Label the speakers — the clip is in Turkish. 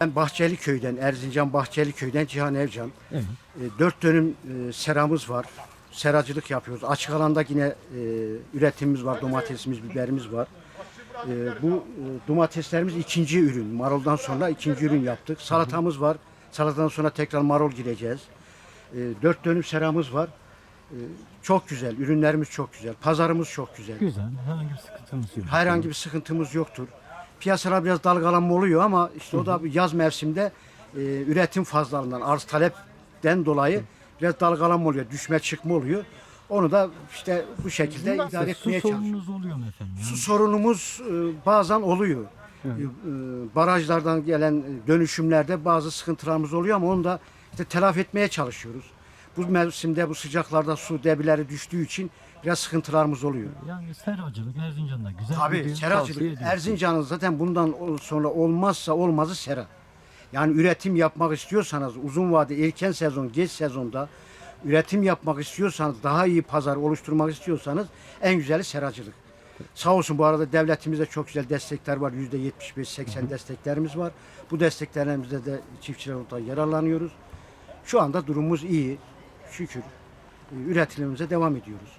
Speaker 1: Ben Bahçeli Köy'den, Erzincan Bahçeli Köy'den Cihan Evcan.
Speaker 2: Evet.
Speaker 1: E, Dört dönüm e, seramız var. Seracılık yapıyoruz. Açık alanda yine e, üretimimiz var. Domatesimiz, biberimiz var. E, bu e, domateslerimiz ikinci ürün. Maroldan sonra ikinci ürün yaptık. Salatamız var. Salatadan sonra tekrar marol gireceğiz. E, dört dönüm seramız var. E, çok güzel. Ürünlerimiz çok güzel. Pazarımız çok güzel.
Speaker 2: Güzel. Herhangi bir sıkıntımız yok.
Speaker 1: Herhangi bir sıkıntımız yoktur. Piyasalar biraz dalgalanma oluyor ama işte o da yaz mevsiminde e, üretim fazlalığından, arz talepten dolayı biraz dalgalanma oluyor, düşme çıkma oluyor. Onu da işte bu şekilde
Speaker 2: Nasıl?
Speaker 1: idare
Speaker 2: Su
Speaker 1: etmeye çalışıyoruz.
Speaker 2: sorununuz oluyor mu efendim?
Speaker 1: Su sorunumuz e, bazen oluyor. E, e, barajlardan gelen dönüşümlerde bazı sıkıntılarımız oluyor ama onu da işte telafi etmeye çalışıyoruz. Bu mevsimde bu sıcaklarda su debileri düştüğü için biraz sıkıntılarımız oluyor.
Speaker 2: Yani seracılık Erzincan'da güzel
Speaker 1: Tabii
Speaker 2: gidiyor, tavsiye
Speaker 1: seracılık.
Speaker 2: ediyorsun.
Speaker 1: Erzincan'ın zaten bundan sonra olmazsa olmazı sera. Yani üretim yapmak istiyorsanız uzun vade erken sezon, geç sezonda üretim yapmak istiyorsanız, daha iyi pazar oluşturmak istiyorsanız en güzeli seracılık. Sağ olsun bu arada devletimizde çok güzel destekler var. Yüzde 75-80 desteklerimiz var. Bu desteklerimizde de çiftçiler olarak yararlanıyoruz. Şu anda durumumuz iyi. Şükür. Üretimimize devam ediyoruz.